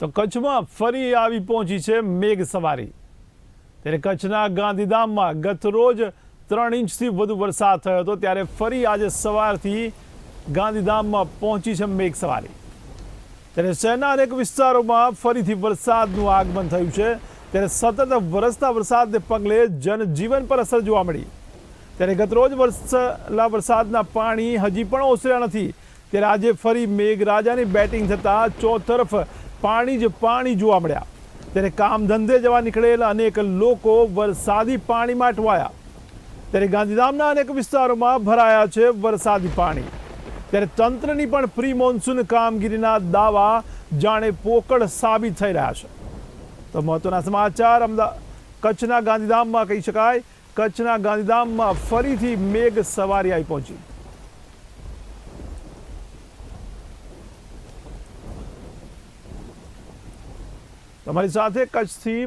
તો કચ્છમાં ફરી આવી પહોંચી છે મેઘ સવારી ત્યારે કચ્છના ગાંધીધામમાં ગત રોજ ત્રણ ઇંચથી વધુ વરસાદ થયો હતો, ત્યારે ફરી આજે સવારથી ગાંધીધામમાં પહોંચી છે મેઘ સવારી ત્યારે શહેરના અનેક વિસ્તારોમાં ફરીથી વરસાદનું આગમન થયું છે. ત્યારે સતત વરસતા વરસાદને પગલે જનજીવન પર અસર જોવા મળી. ત્યારે ગતરોજ વરસેલા વરસાદના પાણી હજી પણ ઓસર્યા નથી. ત્યારે આજે ફરી મેઘરાજાની બેટિંગ થતાં ચોતરફ પાણી જ પાણી જોવા મળ્યા. ત્યારે કામ ધંધે જવા નીકળેલા અનેક લોકો વરસાદી પાણીમાં અટવાયા. ત્યારે ગાંધીધામના અનેક વિસ્તારોમાં ભરાયા છે વરસાદી પાણી. ત્યારે તંત્રની પણ પ્રી મોન્સૂન કામગીરીના દાવા જાણે પોકળ સાબિત થઈ રહ્યા છે. તો મહત્વના સમાચાર અમદાવાદ કચ્છના ગાંધીધામમાં કહી શકાય. કચ્છના ગાંધીધામમાં ફરીથી મેઘ સવારી આવી પહોંચી. તમારી સાથે કચ્છથી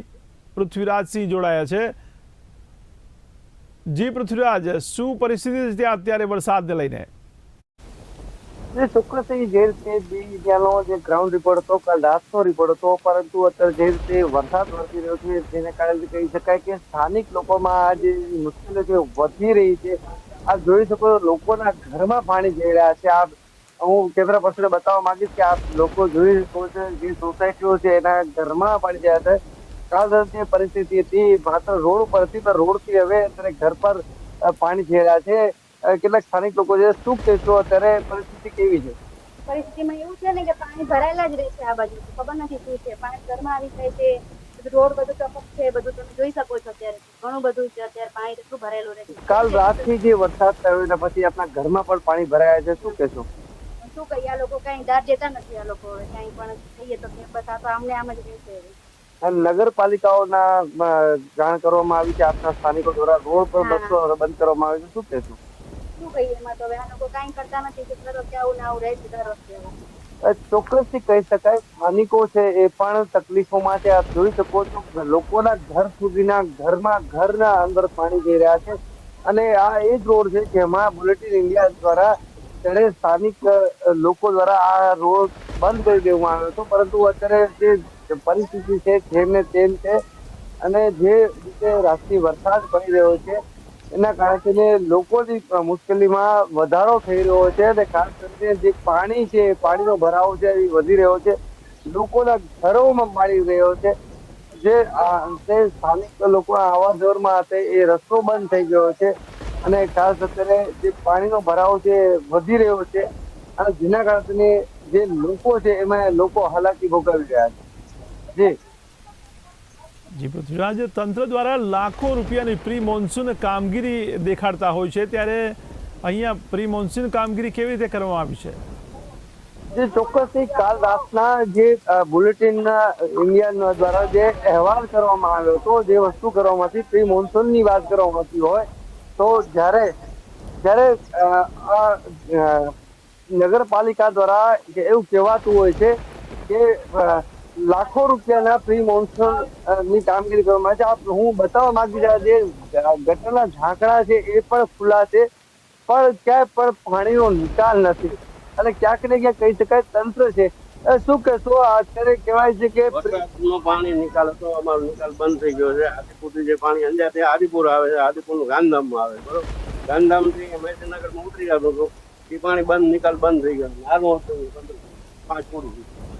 પૃથ્વીરાજસિંહ જોડાયા છે. જી પૃથ્વીરાજ, શું પરિસ્થિતિ છે ત્યાં અત્યારે વરસાદને લઈને? જે ચોક્કસ જે રીતે ત્યાંનો જે ગ્રાઉન્ડ રિપોર્ટ હતો, કાલ રાતનો રિપોર્ટ હતો, પરંતુ અત્યારે જે રીતે વરસાદ વરસી રહ્યો છે, જેને કારણે કહી શકાય કે સ્થાનિક લોકોમાં આ જે મુશ્કેલીઓ છે, વધી રહી છે. આ જોઈ શકો લોકોના ઘરમાં પાણી જઈ રહ્યા છે. આપ હું કેમેરા પર્સને બતાવવા માંગીશ કે આપ લોકો જોઈ શકો છો જે સોસાયટીઓ છે એના ઘરમાં પડી ગયા છે જે પરિસ્થિતિ હતી માત્ર રોડ પરથી પણ રોડથી હવે અત્યારે ઘર પર પાણી થઈ રહ્યા છે. કેટલાક સ્થાનિક લોકો છે શું કહેશો અત્યારે પરિસ્થિતિ કેવી છે? પરિસ્થિતિમાં એવું છે ને કે પાણી ભરાયેલા જ રહે છે આ બાજુ ખબર નથી શું છે પાણી ઘરમાં આવી જાય છે રોડ બધું ટપક છે બધું તમે જોઈ શકો છો અત્યારે ઘણું બધું છે અત્યારે પાણી એટલું ભરાયેલું રહે છે. કાલ રાતથી જે વરસાદ થયો એના પછી આપણા ઘરમાં પણ પાણી ભરાયા છે શું કહેશો? શું કહીએ આ લોકો કઈ ધાર જતા નથી આ લોકો હવે કઈ પણ કહીએ તો કે બસ તો આમને આમ જ રહેશે. નગરપાલિકાઓના જાણ કરવામાં આવી છે આપના સ્થાનિકો દ્વારા રોડ પર બસો બંધ કરવામાં આવે છે. શું કહેશો? શું કહીએ એમાં તો હવે? આ લોકો કાંઈ કરતા નથી કે દર વખતે આવું ના આવું રહે છે દર વખતે ચોક્કસથી કહી શકાય. સ્થાનિકો છે એ પણ તકલીફો માટે આપ જોઈ શકો છો લોકોના ઘર સુધીના ઘરમાં ઘરના અંદર પાણી જઈ રહ્યા છે. અને આ એ જ રોડ છે જેમાં બુલેટિન ઇન્ડિયા દ્વારા ત્યારે સ્થાનિક લોકો દ્વારા આ રોડ બંધ કરી દેવામાં આવ્યો હતો, પરંતુ અત્યારે જે પરિસ્થિતિ છે, જેમ ને તેમ છે, અને જે રીતે રાત્રિ વરસાદ પડી રહ્યો છે, એના કારણે લોકોની મુશ્કેલીમાં વધારો થઈ રહ્યો છે અને ખાસ કરીને જે પાણી છે, પાણીનો ભરાવો છે, એ વધી રહ્યો છે, લોકોના ઘરોમાં પાણી રહ્યો છે, જે સ્થાનિક લોકો આવા જવરમાં હતા એ રસ્તો બંધ થઈ ગયો છે અને ખાસ અત્યારે જે પાણીનો ભરાવો છે વધી રહ્યો છે અને જેના કારણે જે લોકો છે એમાં લોકો હાલાકી ભોગવી રહ્યા છે. જી. જી પૃથ્વીરાજ તંત્ર દ્વારા લાખો રૂપિયાની પ્રી મોન્સૂન કામગીરી દેખાડતા હોય છે. ત્યારે અહીંયા પ્રી મોન્સૂન કામગીરી કેવી રીતે કરવામાં આવી છે? જે ચોક્કસથી કાલ રાતના જે બુલેટિન ઇન્ડિયા દ્વારા જે અહેવાલ કરવામાં આવ્યો હતો જે વસ્તુ કરવામાં હતી પ્રી મોન્સૂનની વાત કરવામાં આવતી હોય તો જ્યારે જ્યારે આ નગરપાલિકા દ્વારા એવું કહેવાતું હોય છે કે લાખો રૂપિયાના પ્રી મોન્સૂનની કામગીરી કરવામાં આવે છે આપ, હું બતાવવા માંગી રહ્યા જે ગટરના ઝાંકડા છે એ પણ ખુલ્લા છે, પણ ક્યાંય પણ પાણીનો નિકાલ નથી. અને ક્યાંક ને ક્યાંક કહી શકાય તંત્ર છે શું કહેશો? અત્યારે કહેવાય છે કે પાણી નિકાલ હતો અમારો નિકાલ બંધ થઈ ગયો છે. આદિપુરથી જે પાણી અંજારથી આદિપુર આવે છે, આદિપુરનું ગાંધીધામમાં આવે બરોબર? ગાંધીધામથી મહેન્દ્રનગરમાં ઉતરી જતો હતો એ પાણી બંધ, નિકાલ બંધ થઈ ગયો નાનું હતું પાંચ ફૂટ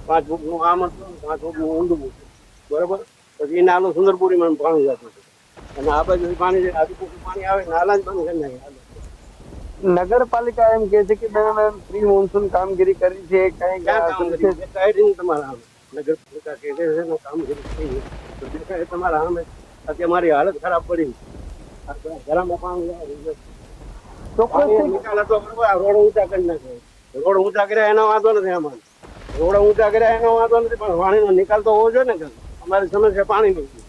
પાંચ ફૂટનું આમ હતું, પાંચ ફૂટનું ઊંડું હતું, બરોબર? પછી એ નાનું સુંદરપુરીમાં પાણી જતું હતું. અને આ બાજુ પાણી આદિપુરનું પાણી આવે નાલા જ બંધ કરી નાખે નગરપાલિકા એમ કે છે કે તમે પ્રી મોન્સૂન કામગીરી કરી છે કઈ તમારા નગરપાલિકા કે છે કામગીરી થઈ. તો દેખાય તમારા સામે. અત્યારે મારી હાલત ખરાબ પડી ઘરમાં પાણી. નિકાલ હતો રોડ ઊંચા કરી નાખે રોડ ઊંચા કર્યા એનો વાંધો નથી આમાં રોડ ઊંચા કર્યા એનો વાંધો નથી પણ પાણીનો નિકાલ તો હોવો જોઈએ ને અમારી સમસ્યા પાણીની.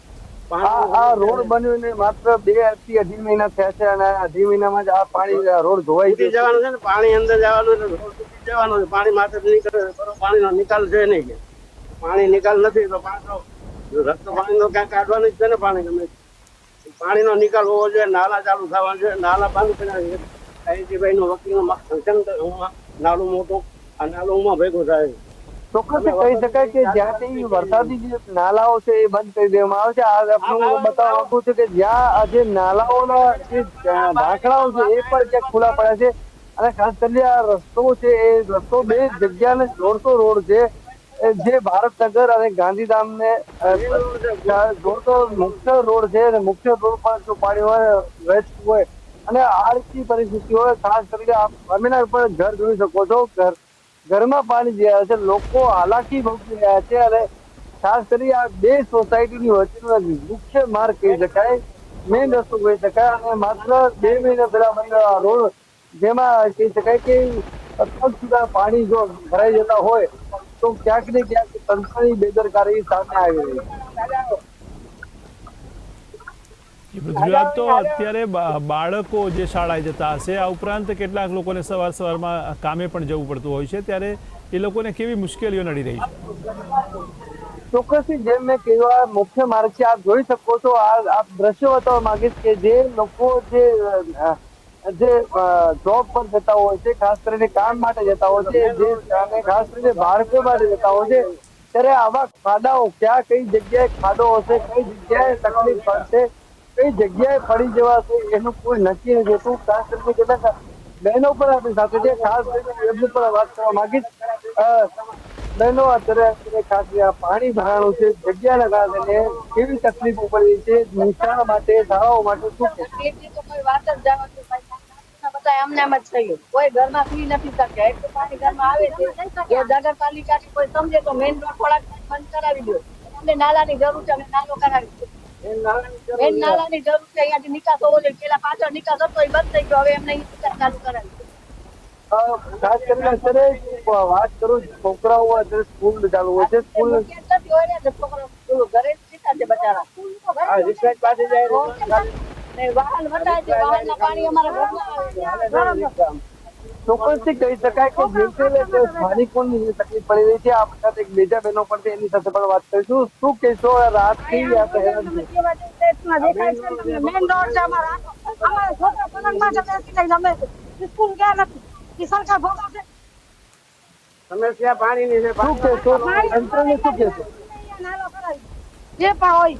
આ રોડ બન્યો ને માત્ર બેથી અઢી મહિના થયા છે અને આ અઢી મહિનામાં જ આ પાણી રોડ ધોવાઈ જવાનું છે ને પાણી અંદર જવાનું જવાનો છે પાણી માથે નીકળે પાણીનો નિકાલ છે નહીં કે. પાણી નિકાલ નથી તો પાછો રસ્તો પાણીનો ક્યાંક કાઢવાનું જ છે ને પાણી ગમે પાણીનો નિકાલ હોવો જોઈએ નાલા ચાલુ થવા જોઈએ નાલા બંધ કર્યા અહીંથી ભાઈનો વકીલનો નાલું મોટું આ નાલું ભેગું થાય ચોક્કસ કહી શકાય કે જ્યાંથી વરસાદી જે નાલાઓ છે એ બંધ કરી દેવામાં આવે છે. આ આપનું બતાવવા માંગુ છું કે જ્યાં આ જે નાલાઓના જે ઢાંકણાઓ છે એ પણ ક્યાંક ખુલ્લા પડ્યા છે. અને ખાસ કરીને આ રસ્તો છે એ રસ્તો બે જગ્યાને જોડતો રોડ છે. જે ભારતનગર અને ગાંધીધામને ને જોડતો મુખ્ય રોડ છે અને મુખ્ય રોડ પર જો પાણી હોય વહેતું હોય. અને આ રીતની પરિસ્થિતિ હોય ખાસ કરીને આપ અમીના પણ ઘર જોઈ શકો છો. ઘર ઘરમાં પાણી જઈ રહ્યા છે, લોકો હાલાકી ભોગવી રહ્યા છે અને ખાસ કરી આ બે સોસાયટીની વચ્ચેનો મુખ્ય માર્ગ કહી શકાય. મેઇન રસ્તો કહી શકાય અને માત્ર બે મહિના પહેલા બનેલો રોડ, જેમાં કહી શકાય કે પગ સુધા પાણી જો ભરાઈ જતા હોય, તો ક્યાંક ને ક્યાંક તંત્રની બેદરકારી સામે આવી રહી છે. તો અત્યારે બાળકો જે શાળાએ જતા હશે, આ ઉપરાંત કેટલાક લોકોને સવાર સવારમાં કામે પણ જવું પડતું હોય છે, ત્યારે એ લોકોને કેવી મુશ્કેલીઓ નડી રહી છે? ચોક્કસથી જેમ મેં કહેવા મુખ્ય માર્ગ છે, આપ જોઈ શકો છો, આ આપ દ્રશ્યો બતાવવા માંગીશ કે જે લોકો જે જે જોબ પર જતા હોય છે, ખાસ કરીને કામ માટે જતા હોય છે, જે અને ખાસ કરીને બાળકો માટે જતા હોય છે, ત્યારે આવા ખાડાઓ ક્યાં, કઈ જગ્યાએ ખાડો હશે, કઈ જગ્યાએ તકલીફ પડશે કઈ જગ્યાએ પડી જવાશે એનું કોઈ નક્કી નથી હોતું. ખાસ કરીને કેટલાક બહેનો પણ આપણી સાથે છે. ખાસ કરીને એમની વાત કરવા માંગીશ. બહેનો, અત્યારે ખાસ પાણી ભરાણું છે. જગ્યાના કારણે કેવી તકલીફો પડી છે? નિશાળ માટે, શાળાઓ માટે શું બધા એમને એમ જ થયું કોઈ ઘરમાં પી નથી શકે એટલું પાણી ઘરમાં આવે છે. જો નગરપાલિકાની કોઈ સમજે તો મેઇન રોડ થોડાક બંધ કરાવી દો. અમને નાલાની જરૂર છે, અમે નાલો કરાવી દો. મેઇન નાલાની જરૂર છે અહીંયાથી નિકાસ હોવો જોઈએ. પેલા પાછળ નિકાસ હતો એ બંધ થઈ ગયો. હવે એમને નિકાસ ચાલુ કરાવી ખાસ કરીને અત્યારે વાત કરું છોકરાઓ અત્યારે સ્કૂલ ચાલુ હોય છે સ્કૂલ નથી હોય ને તો પેલું ઘરે જ છે બચારા. આ રિક્ષા પાસે જાય ને વાહન છે વાહનના પાણી અમારા ઘરમાં આવે છે. ચોક્કસથી કહી શકાય કે જે તે રીતે સ્થાનિકોની જે તકલીફ પડી રહી છે આપણી સાથે એક બીજા બહેનો પણ છે એની સાથે પણ વાત કરીશું શું કહેશો આ રાતથી આ હેરાન છે મેન રોડ છે અમારા અમારા છોકરા પલંગમાં છે બેસી લઈને અમે સ્કૂલ ગયા નથી એ સરકાર ભોગવશે સમસ્યા પાણીની છે શું કહેશો તંત્રને શું કહેશો અહીંયા નાલો કરાવી દો. જે પણ હોય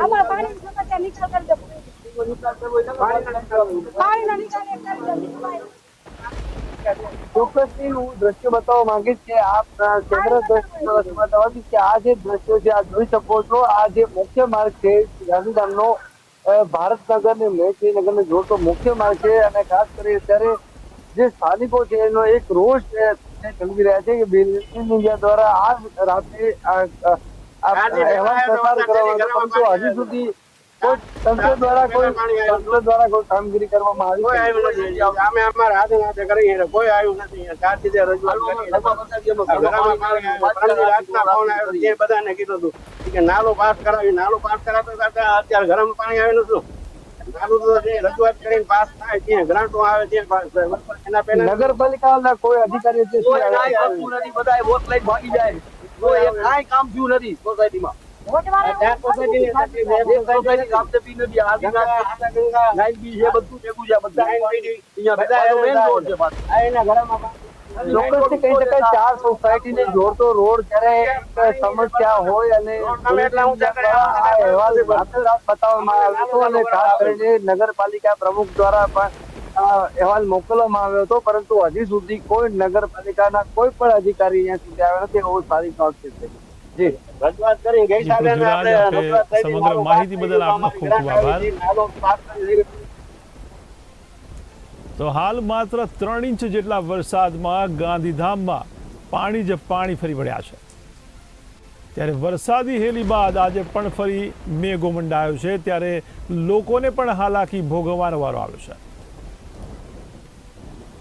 અમારા પાણીની સમસ્યા નિકાલ કરી દો પાણીનો નિકાલ એક કરી દો ચોક્કસથી હું દ્રશ્ય બતાવવા માંગીશ કે અ, કેમેરા દ્રશ્ય બતાવવા કે આ જે દ્રશ્યો છે આ જોઈ શકો છો આ જે મુખ્ય માર્ગ છે ગાંધીધામનો ભારતનગર ને મહેશ્રીનગરને જોડતો મુખ્ય માર્ગ છે અને ખાસ કરી અત્યારે જે સ્થાનિકો છે એનો એક રોષ ઠલવી રહ્યા છે કે બિલ ઇન્ડિયા દ્વારા આ રાત્રે આ આ- આ અહેવાલ પ્રસાર કરવામાં પરંતુ હજી સુધી તંત્ર દ્વારા કોઈ તંત્ર દ્વારા કોઈ કામગીરી કરવામાં આવી અમે અમારા હાથે હાથે કરી કોઈ આવ્યું નથી. ચારથી રજૂઆત બધાને કીધું હતું કે નાલો પાસ કરાવી. નાલો પાસ કરાવતો કરતા અત્યારે ઘરમાં પાણી કરીને પાસ થાય ત્યાં ગ્રાન્ટો આવે ત્યાં પાસ કોઈ અધિકારી પહેલા નગરપાલિકાના કોઈ જાય છે કામ થયું નથી. વાળા ચાર સોસાયટી સોસાયટીને જોડતો રોડ જ્યારે સમસ્યા હોય અને અહેવાલ બતાવવામાં આવ્યો હતો અને ખાસ કરીને નગરપાલિકા પ્રમુખ દ્વારા પણ અહેવાલ મોકલવામાં આવ્યો હતો પરંતુ હજી સુધી કોઈ નગરપાલિકાના કોઈ પણ અધિકારી અહીંયા સુધી આવ્યા નથી એવું સારી નોંધ છે. રજૂઆત કરી ગઈ સાલે આપણે પૃથ્વીરાજ, આપે રજૂઆત કરી સમગ્ર માહિતી બદલ આપનો ખૂબ ખૂબ આભાર. નાલો પાસ કરી તો હાલ માત્ર ત્રણ ઇંચ જેટલા વરસાદમાં ગાંધીધામમાં પાણી જ પાણી ફરી વળ્યા છે. ત્યારે વરસાદી હેલી બાદ આજે પણ ફરી મેઘો મંડાયો છે. ત્યારે લોકોને પણ હાલાકી ભોગવવાનો વારો આવ્યો છે.